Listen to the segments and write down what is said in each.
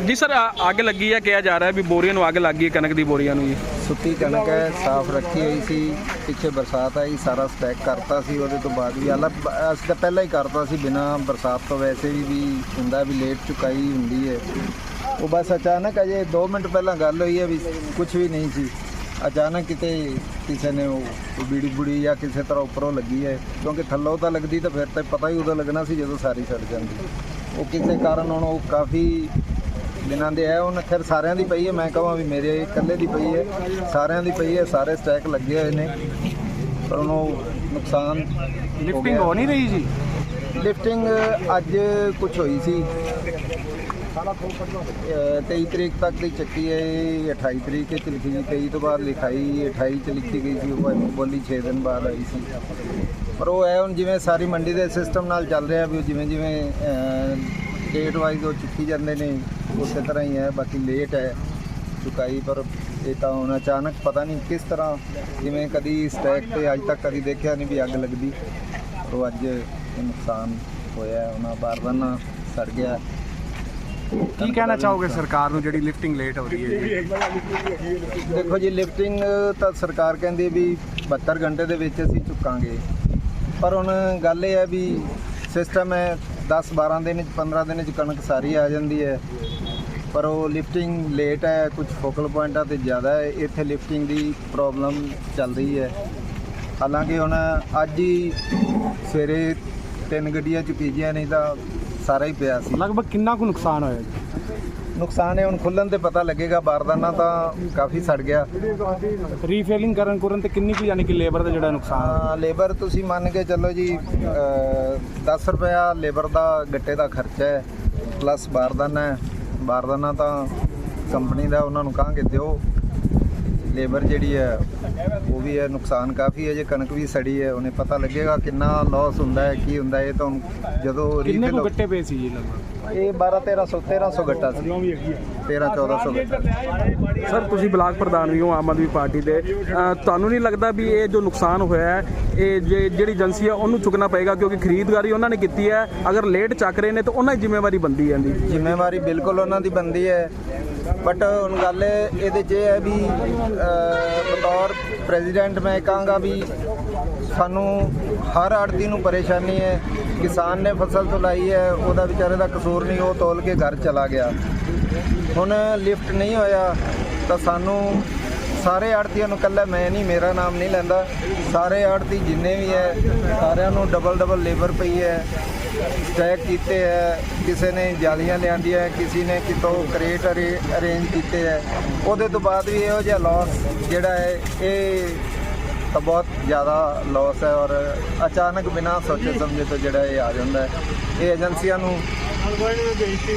ਜੀ ਸਰ, ਆ- ਅੱਗ ਲੱਗੀ ਹੈ, ਕਿਹਾ ਜਾ ਰਿਹਾ ਵੀ ਬੋਰੀਆਂ ਨੂੰ ਅੱਗ ਲੱਗ ਗਈ ਹੈ, ਕਣਕ ਦੀ ਬੋਰੀਆਂ ਨੂੰ ਜੀ। ਸੁੱਤੀ ਕਣਕ ਹੈ, ਸਾਫ਼ ਰੱਖੀ ਹੋਈ ਸੀ, ਪਿੱਛੇ ਬਰਸਾਤ ਆਈ, ਸਾਰਾ ਸਟੈਕ ਕਰਤਾ ਸੀ, ਉਹਦੇ ਤੋਂ ਬਾਅਦ ਵੀ ਆਲਾ ਅਸੀਂ ਤਾਂ ਪਹਿਲਾਂ ਹੀ ਕਰਤਾ ਸੀ, ਬਿਨਾਂ ਬਰਸਾਤ ਤੋਂ ਵੈਸੇ ਵੀ ਵੀ ਹੁੰਦਾ ਵੀ ਲੇਟ ਚੁਕਾਈ ਹੁੰਦੀ ਹੈ। ਉਹ ਬਸ ਅਚਾਨਕ ਅਜੇ 2 ਮਿੰਟ ਪਹਿਲਾਂ ਗੱਲ ਹੋਈ ਹੈ ਵੀ ਕੁਝ ਵੀ ਨਹੀਂ ਸੀ। ਅਚਾਨਕ ਕਿਤੇ ਕਿਸੇ ਨੇ ਉਹ ਬੀੜੀ ਬੁੜੀ ਜਾਂ ਕਿਸੇ ਤਰ੍ਹਾਂ ਉੱਪਰੋਂ ਲੱਗੀ ਹੈ, ਕਿਉਂਕਿ ਥੱਲੋਂ ਤਾਂ ਲੱਗਦੀ ਤਾਂ ਫਿਰ ਤਾਂ ਪਤਾ ਹੀ ਉਦੋਂ ਲੱਗਣਾ ਸੀ ਜਦੋਂ ਸਾਰੀ ਸੜ ਜਾਂਦੀ। ਉਹ ਕਿਸੇ ਕਾਰਨ ਹੁਣ ਉਹ ਕਾਫੀ ਦਿਨਾਂ ਦੇ ਹੈ ਹੁਣ ਖੈਰ ਸਾਰਿਆਂ ਦੀ ਪਈ ਹੈ ਮੈਂ ਕਹਾਂ ਵੀ ਮੇਰੇ ਇਕੱਲੇ ਦੀ ਪਈ ਹੈ ਸਾਰਿਆਂ ਦੀ ਪਈ ਹੈ ਸਾਰੇ ਸਟੈਕ ਲੱਗੇ ਹੋਏ ਨੇ ਪਰ ਉਹਨੂੰ ਨੁਕਸਾਨ ਲਿਫਟਿੰਗ ਹੋ ਨਹੀਂ ਰਹੀ ਜੀ? ਲਿਫਟਿੰਗ ਅੱਜ ਕੁਝ ਹੋਈ ਸੀ। ਅਹ 23 ਤਰੀਕ ਤੱਕ ਦੀ ਚੱਕੀ ਹੈ ਇਹ 28 ਤਰੀਕ ਤੇ ਲਿਖੀ ਗਈ 23 ਤੋਂ ਬਾਅਦ ਲਿਖਾਈ 28 ਚ ਲਿਖੀ ਗਈ ਸੀ ਉਹ ਬੋਲੀ 6 ਦਿਨ ਬਾਅਦ ਆਈ ਸੀ। ਪਰ ਉਹ ਹੈ ਹੁਣ ਜਿਵੇਂ ਸਾਰੀ ਮੰਡੀ ਦੇ ਸਿਸਟਮ ਨਾਲ ਚੱਲ ਰਿਹਾ ਵੀ ਜਿਵੇਂ ਜਿਵੇਂ ਡੇਟ ਵਾਈਜ਼ ਉਹ ਚੁੱਕੀ ਜਾਂਦੇ ਨੇ ਉਸੇ ਤਰ੍ਹਾਂ ਹੀ ਹੈ ਬਾਕੀ ਲੇਟ ਹੈ ਚੁਕਾਈ ਪਰ ਇਹ ਤਾਂ ਹੁਣ ਅਚਾਨਕ ਪਤਾ ਨਹੀਂ ਕਿਸ ਤਰ੍ਹਾਂ ਜਿਵੇਂ ਕਦੀ ਸਟੈਕ ਤੇ ਅੱਜ ਤੱਕ ਕਦੀ ਦੇਖਿਆ ਨਹੀਂ ਵੀ ਅੱਗ ਲੱਗਦੀ। ਉਹ ਅੱਜ ਇਹ ਨੁਕਸਾਨ ਹੋਇਆ ਉਹਨਾਂ ਬਾਰਦਾਨਾ ਸੜ ਗਿਆ। ਕੀ ਕਹਿਣਾ ਚਾਹੋਗੇ ਸਰਕਾਰ ਨੂੰ ਜਿਹੜੀ ਲਿਫਟਿੰਗ ਲੇਟ ਹੋ ਰਹੀ ਹੈ ਦੇਖੋ ਜੀ ਲਿਫਟਿੰਗ ਤਾਂ ਸਰਕਾਰ ਕਹਿੰਦੀ ਵੀ 72 ਘੰਟੇ ਦੇ ਵਿੱਚ ਅਸੀਂ ਚੁੱਕਾਂਗੇ। ਪਰ ਹੁਣ ਗੱਲ ਇਹ ਹੈ ਵੀ ਸਿਸਟਮ ਹੈ 10 12 ਦਿਨ ਚ 15 ਦਿਨ ਚ ਕਣਕ ਸਾਰੀ ਆ ਜਾਂਦੀ ਹੈ। ਪਰ ਉਹ ਲਿਫਟਿੰਗ ਲੇਟ ਹੈ ਕੁਝ ਫੋਕਲ ਪੁਆਇੰਟਾਂ ਤੇ ਜ਼ਿਆਦਾ ਹੈ। ਇੱਥੇ ਲਿਫਟਿੰਗ ਦੀ ਪ੍ਰੋਬਲਮ ਚੱਲ ਰਹੀ ਹੈ। ਹਾਲਾਂਕਿ ਹੁਣ ਅੱਜ ਹੀ ਸਵੇਰੇ ਤਿੰਨ ਗੱਡੀਆਂ ਚੁੱਕੀਆਂ ਨਹੀਂ ਤਾਂ ਸਾਰਾ ਹੀ ਪਿਆ ਸੀ। ਲਗਭਗ ਕਿੰਨਾ ਕੁ ਨੁਕਸਾਨ ਹੋਇਆ ਜੀ? ਨੁਕਸਾਨ ਹੈ ਹੁਣ ਖੁੱਲਣ ਤੇ ਪਤਾ ਲੱਗੇਗਾ। ਬਾਰਦਾਨਾ ਤਾਂ ਕਾਫੀ ਸੜ ਗਿਆ। ਰੀਫਿਲਿੰਗ ਕਰਨ ਕਰਨ ਤੇ ਕਿੰਨੀ ਕੁ ਯਾਨੀ ਕਿ ਲੇਬਰ ਦਾ ਜਿਹੜਾ ਨੁਕਸਾਨ ਹਾਂ ਲੇਬਰ ਤੁਸੀਂ ਮੰਨ ਕੇ ਚੱਲੋ ਜੀ 10 ਰੁਪਇਆ ਲੇਬਰ ਦਾ ਗੱਟੇ ਦਾ ਖਰਚਾ ਹੈ ਪਲੱਸ ਬਾਰਦਾਨਾ ਹੈ। ਬਾਰਦਾਨਾ ਤਾਂ ਕੰਪਨੀ ਦਾ ਉਹਨਾਂ ਨੂੰ ਕਹਾਂਗੇ ਦਿਓ। ਲੇਬਰ ਜਿਹੜੀ ਹੈ ਉਹ ਵੀ ਹੈ ਨੁਕਸਾਨ ਕਾਫੀ ਹੈ ਜੇ ਕਣਕ ਵੀ ਸੜੀ ਹੈ ਉਹਨੇ ਪਤਾ ਲੱਗੇਗਾ ਕਿੰਨਾ ਲਾਸ ਹੁੰਦਾ ਹੈ ਕੀ ਹੁੰਦਾ ਇਹ ਤਾਂ ਜਦੋਂ ਕਿੰਨੇ ਗੱਟੇ ਪਏ ਸੀ ਜੀ ਲਗਭਗ? ਇਹ 12 1300 1300 ਗੱਟਾ ਸੀ। 13 1400 ਗੱਟਾ। ਸਰ ਤੁਸੀਂ ਬਲਾਕ ਪ੍ਰਧਾਨ ਵੀ ਹੋ ਆਮ ਆਦਮੀ ਪਾਰਟੀ ਦੇ। ਅਹ ਤੁਹਾਨੂੰ ਨਹੀਂ ਲੱਗਦਾ ਵੀ ਇਹ ਜੋ ਨੁਕਸਾਨ ਹੋਇਆ ਹੈ ਇਹ ਜੇ- ਜਿਹੜੀ ਏਜੰਸੀ ਹੈ ਉਹਨੂੰ ਚੁੱਕਣਾ ਪਏਗਾ ਕਿਉਂਕਿ ਖਰੀਦਦਾਰੀ ਉਹਨਾਂ ਨੇ ਕੀਤੀ ਹੈ। ਅਗਰ ਲੇਟ ਚੱਕ ਰਹੇ ਨੇ ਤਾਂ ਉਹਨਾਂ ਦੀ ਜ਼ਿੰਮੇਵਾਰੀ ਬਣਦੀ ਹੈ ਜੀ। ਜ਼ਿੰਮੇਵਾਰੀ ਬਿਲਕੁਲ ਉਹਨਾਂ ਦੀ ਬੰਦੀ ਹੈ। ਬਟ ਹੁਣ ਗੱਲ ਇਹਦੇ 'ਚ ਇਹ ਹੈ ਵੀ ਅਹ, ਬਤੌਰ ਪ੍ਰੈਜ਼ੀਡੈਂਟ ਮੈਂ ਕਹਾਂਗਾ ਵੀ ਸਾਨੂੰ ਹਰ ਆੜਤੀ ਨੂੰ ਪਰੇਸ਼ਾਨੀ ਹੈ ਕਿਸਾਨ ਨੇ ਫਸਲ ਤੁਲਾਈ ਹੈ ਉਹਦਾ ਵਿਚਾਰੇ ਦਾ ਕਸੂਰ ਨਹੀਂ ਉਹ ਤੋਲ ਕੇ ਘਰ ਚਲਾ ਗਿਆ। ਹੁਣ ਲਿਫਟ ਨਹੀਂ ਹੋਇਆ ਤਾਂ ਸਾਨੂੰ ਸਾਰੇ ਆੜਤੀਆਂ ਨੂੰ ਕੱਲਾ ਮੈਂ ਨਹੀਂ ਮੇਰਾ ਨਾਮ ਨਹੀਂ ਲੈਂਦਾ। ਸਾਰੇ ਆੜਤੀ ਜਿੰਨੇ ਵੀ ਹੈ ਸਾਰਿਆਂ ਨੂੰ ਡਬਲ ਡਬਲ ਲੇਬਰ ਪਈ ਹੈ। ਸਟੈਕ ਕੀਤੇ ਹੈ, ਕਿਸੇ ਨੇ ਜਾਲੀਆਂ ਲਿਆਂਦੀਆਂ ਹੈ, ਕਿਸੇ ਨੇ ਕਿਤੋਂ ਕਰੇਟ ਅਰੇਂਜ ਕੀਤੇ ਹੈ। ਉਹਦੇ ਤੋਂ ਬਾਅਦ ਵੀ ਇਹੋ ਜਿਹਾ ਲਾਸ ਜਿਹੜਾ ਹੈ, ਇਹ ਤਾਂ ਬਹੁਤ ਜ਼ਿਆਦਾ ਲਾਸ ਹੈ ਔਰ ਅਚਾਨਕ ਬਿਨਾਂ ਸੋਚੇ ਸਮਝੇ ਤੋਂ ਜਿਹੜਾ ਇਹ ਆ ਜਾਂਦਾ ਹੈ। ਇਹ ਏਜੰਸੀਆਂ ਨੂੰ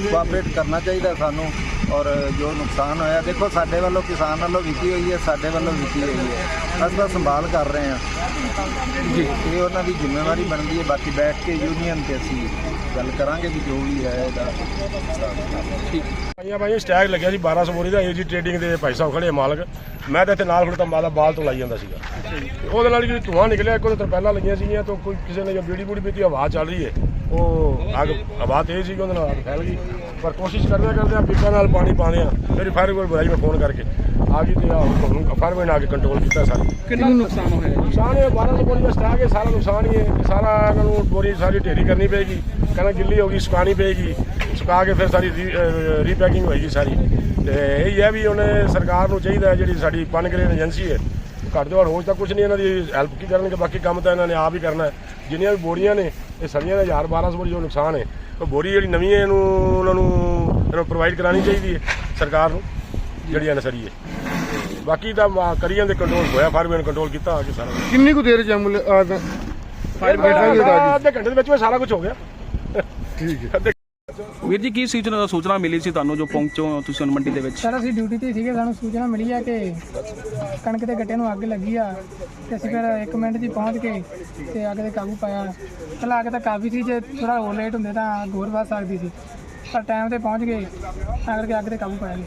ਕੋਆਪਰੇਟ ਕਰਨਾ ਚਾਹੀਦਾ ਸਾਨੂੰ ਔਰ ਜੋ ਨੁਕਸਾਨ ਹੋਇਆ ਦੇਖੋ ਸਾਡੇ ਵੱਲੋਂ ਕਿਸਾਨ ਵੱਲੋਂ ਵਿਕੀ ਹੋਈ ਹੈ ਸਾਡੇ ਵੱਲੋਂ ਵਿਕੀ ਹੋਈ ਹੈ। ਅਸੀਂ ਤਾਂ ਸੰਭਾਲ ਕਰ ਰਹੇ ਹਾਂ। ਜੀ। ਇਹ ਉਹਨਾਂ ਦੀ ਜ਼ਿੰਮੇਵਾਰੀ ਬਣਦੀ ਹੈ ਬਾਕੀ ਬੈਠ ਕੇ ਯੂਨੀਅਨ ਤੇ ਅਸੀਂ ਗੱਲ ਕਰਾਂਗੇ ਵੀ ਜੋ ਵੀ ਹੈ ਇਹਦਾ ਭਾਈਆਂ ਭਾਈ ਸਟੈਗ ਲੱਗਿਆ ਸੀ 1200 ਬੋਰੀ ਦਾ ਏਜੀ ਟ੍ਰੇਡਿੰਗ ਦੇ ਭਾਈ ਸਾਹਿਬ ਖੜੇ ਮਾਲਕ। ਮੈਂ ਤਾਂ ਇੱਥੇ ਨਾਲ ਖੜਤਾ ਮਾਦਾ ਬਾਲ ਤੋਂ ਲਾਈ ਜਾਂਦਾ ਸੀਗਾ। ਉਹਦੇ ਨਾਲ ਜਿਹੜੀ ਧੂਆਂ ਨਿਕਲਿਆ ਕੋਈ ਤਰਪੈਲਾਂ ਲੱਗੀਆਂ ਸੀਗੀਆਂ ਤਾਂ ਕੋਈ ਕਿਸੇ ਨੇ ਜੋ ਬੀੜੀ ਬੂੜੀ ਪੀਤੀ ਹਵਾ ਚੱਲ ਰਹੀ ਹੈ ਉਹ ਅੱਗ ਹਵਾ ਤੇਜ਼ ਸੀ ਉਹਦੇ ਨਾਲ ਅੱਗ ਫੈਲ ਗਈ। ਪਰ ਕੋਸ਼ਿਸ਼ ਕਰਦੇ ਕਰਦੇ ਆ ਪੀਪਾਂ ਨਾਲ ਪਾਣੀ ਪਾਉਂਦੇ ਆ। ਮੇਰੀ ਫਾਇਰ ਬ੍ਰਿਗੇਡ ਬੁਲਾਈ ਮੈਂ ਫੋਨ ਕਰਕੇ। ਆ ਗਈ ਤੇ ਆ ਹੁਣ ਫਾਇਰ ਬ੍ਰਿਗੇਡ ਆ ਕੇ ਕੰਟਰੋਲ ਕੀਤਾ ਸਾਰੀ। ਕਿੰਨਾ ਨੁਕਸਾਨ ਹੋਇਆ ਨੁਕਸਾਨ ਇਹ 1200 ਬੋਰੀ ਦਾ ਸਟਾਕ ਹੈ ਸਾਰਾ ਨੁਕਸਾਨ ਹੀ ਹੈ ਸਾਰਾ ਇਹਨਾਂ ਨੂੰ ਬੋਰੀ ਸਾਰੀ ਢੇਰੀ ਕਰਨੀ ਪਏਗੀ। ਕਣਕ ਗਿੱਲੀ ਹੋ ਗਈ ਸੁਕਾਉਣੀ ਪਏਗੀ। ਸੁਕਾ ਕੇ ਫਿਰ ਸਾਰੀ ਰੀਪੈਕਿੰਗ ਹੋਏਗੀ ਸਾਰੀ। ਤੇ ਇਹ ਹੈ ਵੀ ਉਹਨੇ ਸਰਕਾਰ ਨੂੰ ਚਾਹੀਦਾ ਜਿਹੜੀ ਸਾਡੀ ਪਨਗਰੇਨ ਏਜੰਸੀ ਹੈ ਘੱਟ ਤੋਂ ਘੱਟ ਰੋਜ਼ ਤਾਂ ਕੁਝ ਨਹੀਂ ਇਹਨਾਂ ਦੀ ਹੈਲਪ ਕੀ ਕਰਨਗੇ ਬਾਕੀ ਕੰਮ ਤਾਂ ਇਹਨਾਂ ਨੇ ਆਪ ਹੀ ਕਰਨਾ ਹੈ। ਜਿੰਨੀਆਂ ਵੀ ਬੋਰੀਆਂ ਨੇ ਇਹ ਸੜੀਆਂ ਦਾ 1000 1200 ਬੋਰੀ ਜੋ ਨੁਕਸਾਨ ਹੈ ਉਹ ਬੋਰੀ ਜਿਹੜੀ ਨਵੀਂ ਹੈ ਇਹਨੂੰ ਉਹਨਾਂ ਨੂੰ ਇਹਨੂੰ ਪ੍ਰੋਵਾਈਡ ਕਰਾਉਣੀ ਚਾਹੀਦੀ ਹੈ ਸਰਕਾਰ ਨੂੰ ਜਿਹੜੀ ਇਹ ਨਸਰੀ ਹੈ। ਬਾਕੀ ਤਾਂ ਮਾ- ਕਰੀ ਜਾਂਦੇ ਕੰਟਰੋਲ ਹੋਇਆ ਫਾਰਮੈਨ ਕੰਟਰੋਲ ਕੀਤਾ ਆ ਕੇ ਸਾਰਾ। ਕਿੰਨੀ ਕੁ ਦੇਰ ਚ ਐਂਬੂਲੈਂਸ ਫਾਇਰ ਬ੍ਰਿਗੇਡ ਆ ਅੱਧੇ ਘੰਟੇ ਦੇ ਵਿੱਚ ਸਾਰਾ ਕੁਝ ਹੋ ਗਿਆ। ਠੀਕ ਹੈ। ਵੀਰ ਜੀ, ਕੀ ਸੂਚਨਾ ਸੂਚਨਾ ਮਿਲੀ ਸੀ ਤੁਹਾਨੂੰ ਜੋ ਪਹੁੰਚੋ ਤੁਸੀਂ ਹੁਣ ਮੰਡੀ ਦੇ ਵਿੱਚ? ਸਰ, ਅਸੀਂ ਡਿਊਟੀ ਤੇ ਸੀਗੇ, ਸਾਨੂੰ ਸੂਚਨਾ ਮਿਲੀ ਆ ਕਿ ਕਣਕ ਦੇ ਗੱਟੇ ਨੂੰ ਅੱਗ ਲੱਗੀ ਆ ਤੇ ਅਸੀਂ ਫਿਰ 1 ਮਿੰਟ 'ਚ ਪਹੁੰਚ ਕੇ ਤੇ ਅੱਗ ਤੇ ਕਾਬੂ ਪਾਇਆ। ਪਹਿਲਾਂ ਅੱਗ ਤਾਂ ਕਾਫੀ ਸੀ, ਜੇ ਥੋੜਾ ਹੋਰ ਲੇਟ ਹੁੰਦੇ ਤਾਂ ਹੋਰ ਵੱਧ ਸਕਦੀ ਸੀ। ਪਰ ਟਾਈਮ ਤੇ ਪਹੁੰਚ ਗਏ, ਤਾਂ ਕਰਕੇ ਅੱਗ ਤੇ ਕਾਬੂ ਪਾਇਆ ਜੀ।